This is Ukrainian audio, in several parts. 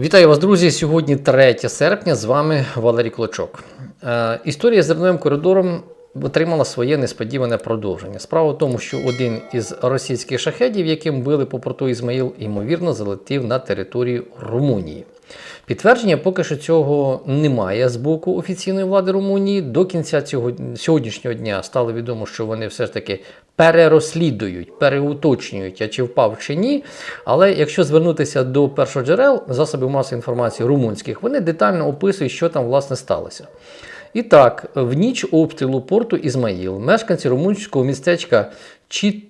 Вітаю вас, друзі! Сьогодні 3 серпня. З вами Валерій Клочок. Е, історія з зерновим коридором отримала своє несподіване продовження. Справа в тому, що один із російських шахедів, яким били по порту Ізмаїл, ймовірно, залетів на територію Румунії. Підтвердження поки що цього немає з боку офіційної влади Румунії. До кінця цього сьогоднішнього дня стало відомо, що вони все ж таки перерозслідують, переуточнюють, а чи впав чи ні. Але якщо звернутися до першоджерел засобів масової інформації румунських, вони детально описують, що там власне сталося. І так, в ніч обстрілу порту Ізмаїл мешканці румунського містечка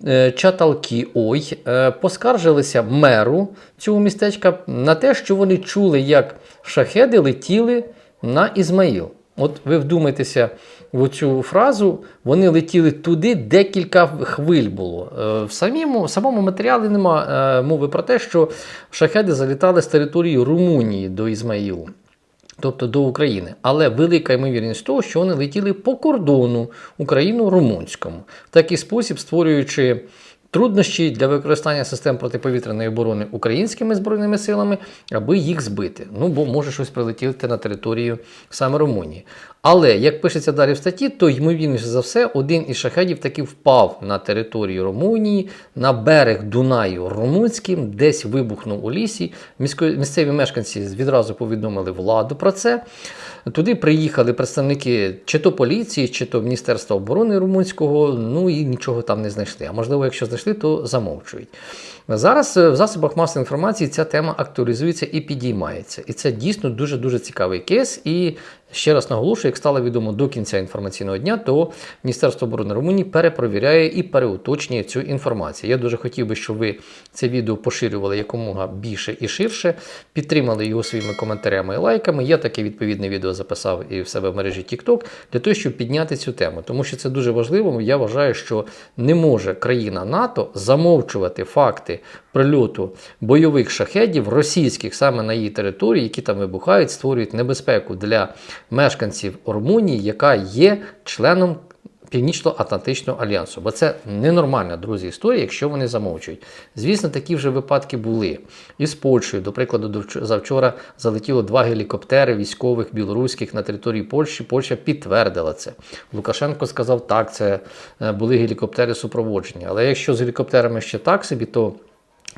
Е, Чаталкі-Ой е, поскаржилися меру цього містечка на те, що вони чули, як шахеди летіли на Ізмаїл. От ви вдумайтеся в цю фразу, вони летіли туди, декілька хвиль було. Е, В самому, в самому матеріалі нема мови про те, що шахеди залітали з території Румунії до Ізмаїлу тобто до України. Але велика ймовірність того, що вони летіли по кордону Україну-румунському, в такий спосіб створюючи. Труднощі для використання систем протиповітряної оборони українськими збройними силами, аби їх збити. Ну бо може щось прилетіти на територію саме Румунії. Але як пишеться далі в статті, то ймовірніше за все, один із шахедів таки впав на територію Румунії, на берег Дунаю Румунським, десь вибухнув у лісі. Місцеві мешканці відразу повідомили владу про це. Туди приїхали представники чи то поліції, чи то Міністерства оборони румунського, ну і нічого там не знайшли. А можливо, якщо знайшли, то замовчують. Зараз е, в засобах масової інформації ця тема актуалізується і підіймається. І це дійсно дуже-дуже цікавий кейс. І ще раз наголошую, як стало відомо до кінця інформаційного дня, то Міністерство оборони Румунії перепровіряє і переуточнює цю інформацію. Я дуже хотів би, щоб ви це відео поширювали якомога більше і ширше, підтримали його своїми коментарями і лайками. Я таке відповідне відео записав і в себе в мережі TikTok для того, щоб підняти цю тему, тому що це дуже важливо. Я вважаю, що не може країна НАТО замовчувати факти прильоту бойових шахедів російських саме на її території, які там вибухають, створюють небезпеку для мешканців Румунії, яка є членом. Північно-Атлантичного альянсу, бо це ненормальна, друзі, історія, якщо вони замовчують. Звісно, такі вже випадки були. І з Польщею, до прикладу, завчора залетіло два гелікоптери військових білоруських на території Польщі. Польща підтвердила це. Лукашенко сказав, так, це е, були гелікоптери супроводження. Але якщо з гелікоптерами ще так собі, то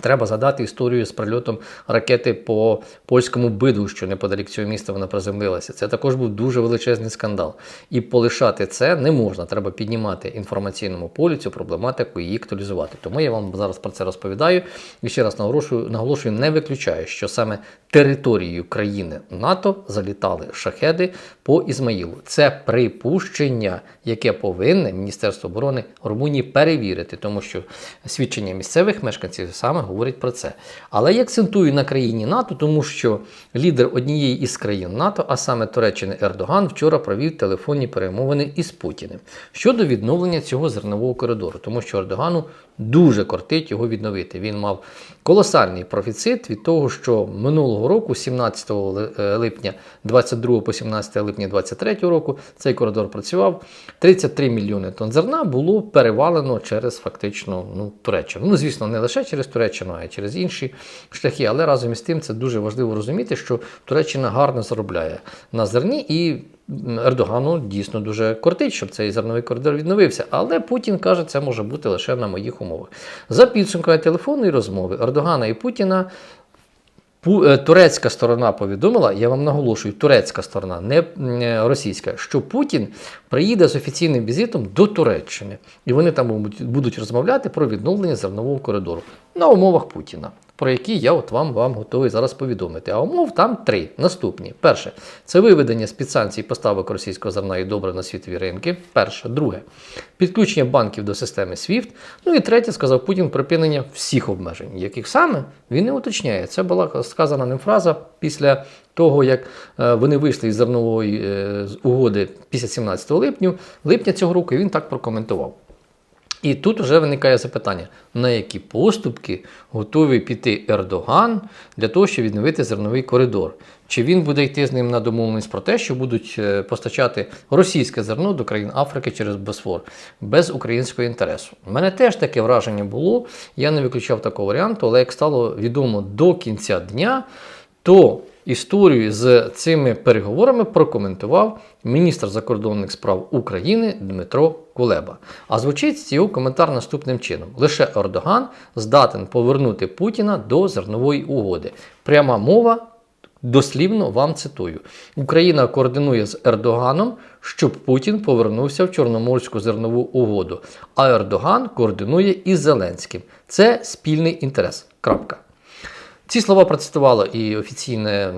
Треба згадати історію з прильотом ракети по польському биду, що неподалік цього міста вона приземлилася. Це також був дуже величезний скандал. І полишати це не можна. Треба піднімати інформаційному полі цю проблематику і її актуалізувати. Тому я вам зараз про це розповідаю. І ще раз наголошую, наголошую, не виключаю, що саме територією країни НАТО залітали шахеди по Ізмаїлу. Це припущення, яке повинне Міністерство оборони Румунії перевірити, тому що свідчення місцевих мешканців саме говорять про це. Але я акцентую на країні НАТО, тому що лідер однієї із країн НАТО, а саме Туреччини Ердоган, вчора провів телефонні перемовини із Путіним щодо відновлення цього зернового коридору, тому що Ердогану дуже кортить його відновити. Він мав колосальний профіцит від того, що минулого року, 17 е, липня 22 по 17 липня 23 року, цей коридор працював. 33 мільйони тонн зерна було перевалено через фактично ну, Туреччину. Ну, звісно, не лише через Туреччину, а й через інші шляхи. Але разом із тим це дуже важливо розуміти, що Туреччина гарно заробляє на зерні і. Ердогану дійсно дуже кортить, щоб цей зерновий коридор відновився. Але Путін каже, це може бути лише на моїх умовах. За підсумками телефонної розмови Ердогана і Путіна Пу- Турецька сторона повідомила, я вам наголошую, турецька сторона, не е, російська, що Путін приїде з офіційним візитом до Туреччини, і вони там будуть розмовляти про відновлення зернового коридору на умовах Путіна, про які я от вам, вам готовий зараз повідомити. А умов там три. Наступні: перше, це виведення з санкцій поставок російського зерна і добре на світові ринки. Перше, друге, підключення банків до системи SWIFT. Ну і третє, сказав Путін, припинення всіх обмежень, яких саме він не уточняє. Це була сказана ним фраза після того, як е, вони вийшли із зернової е, угоди після 17 липня, липня цього року, він так прокоментував. І тут вже виникає запитання, на які поступки готовий піти Ердоган для того, щоб відновити зерновий коридор. Чи він буде йти з ним на домовленість про те, що будуть е, постачати російське зерно до країн Африки через Босфор без українського інтересу? У мене теж таке враження було. Я не виключав такого варіанту, але як стало відомо до кінця дня, то історію з цими переговорами прокоментував міністр закордонних справ України Дмитро Кулеба. А звучить його коментар наступним чином: лише Ердоган здатен повернути Путіна до зернової угоди. Пряма мова. Дослівно вам цитую: Україна координує з Ердоганом, щоб Путін повернувся в Чорноморську зернову угоду. А Ердоган координує із Зеленським. Це спільний інтерес. Крапка. Ці слова процитувало і офіційне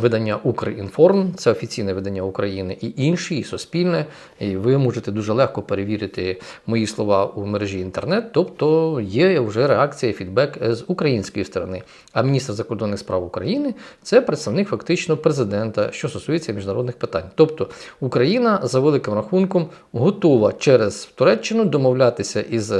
видання Укрінформ, це офіційне видання України, і інші, і Суспільне. І ви можете дуже легко перевірити мої слова у мережі інтернет. Тобто є вже реакція, фідбек з української сторони. А міністр закордонних справ України це представник фактично президента, що стосується міжнародних питань. Тобто Україна за великим рахунком готова через Туреччину домовлятися із.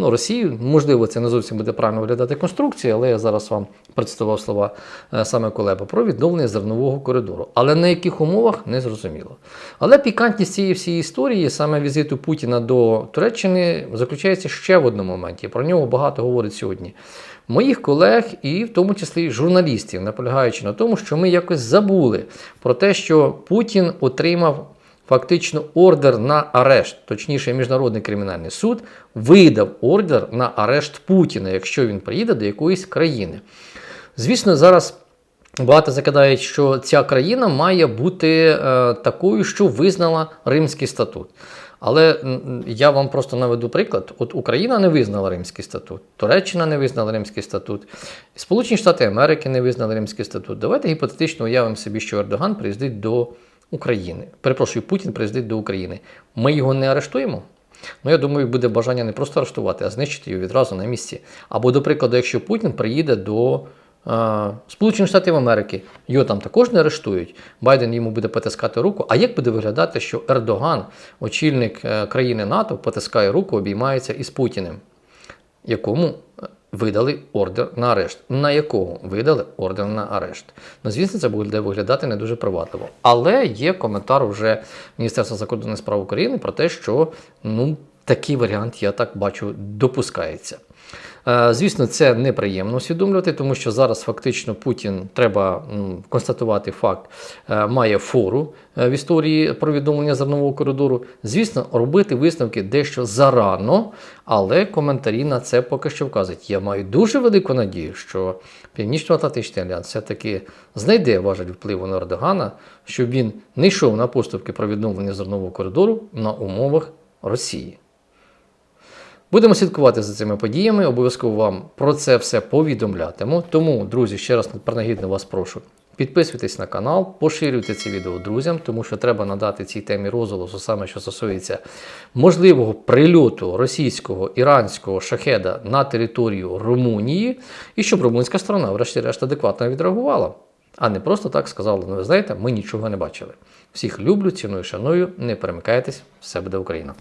Ну, Росію, можливо, це не зовсім буде правильно виглядати конструкція, але я зараз вам представив слова е, саме Колеба про відновлення зернового коридору. Але на яких умовах не зрозуміло. Але пікантність цієї всієї історії, саме візиту Путіна до Туреччини, заключається ще в одному моменті. Про нього багато говорить сьогодні. Моїх колег, і в тому числі журналістів, наполягаючи на тому, що ми якось забули про те, що Путін отримав фактично ордер на арешт, точніше, Міжнародний кримінальний суд видав ордер на арешт Путіна, якщо він приїде до якоїсь країни. Звісно, зараз. Багато закидають, що ця країна має бути е, такою, що визнала Римський статут. Але я вам просто наведу приклад: от Україна не визнала Римський статут, Туреччина не визнала Римський статут, Сполучені Штати Америки не визнали Римський статут. Давайте гіпотетично уявимо собі, що Ердоган приїздить до України. Перепрошую, Путін приїздить до України. Ми його не арештуємо. Ну, я думаю, буде бажання не просто арештувати, а знищити його відразу на місці. Або, до прикладу, якщо Путін приїде до е, Сполучених Штатів Америки, його там також не арештують. Байден йому буде потискати руку. А як буде виглядати, що Ердоган, очільник е, країни НАТО, потискає руку, обіймається із Путіним, якому е, видали ордер на арешт. На якого видали ордер на арешт? Ну, звісно, це буде виглядати не дуже привабливо. Але є коментар вже Міністерства закордонних справ України про те, що ну, такий варіант, я так бачу, допускається. Е, Звісно, це неприємно усвідомлювати, тому що зараз фактично Путін треба констатувати факт, е, має фору е, в історії про відновлення зернового коридору. Звісно, робити висновки дещо зарано, але коментарі на це поки що вказують. Я маю дуже велику надію, що Північно-Атлантичний альянс все-таки знайде важель впливу на Ердогана, щоб він не йшов на поступки про відновлення зернового коридору на умовах Росії. Будемо слідкувати за цими подіями, обов'язково вам про це все повідомлятиму. Тому, друзі, ще раз принагідно вас прошу. Підписуйтесь на канал, поширюйте це відео друзям, тому що треба надати цій темі розголосу, саме що стосується можливого прильоту російського іранського шахеда на територію Румунії, і щоб румунська сторона, врешті-решт, адекватно відреагувала. А не просто так сказала, ну ви знаєте, ми нічого не бачили. Всіх люблю, ціную, шаную, не перемикайтесь, все буде Україна.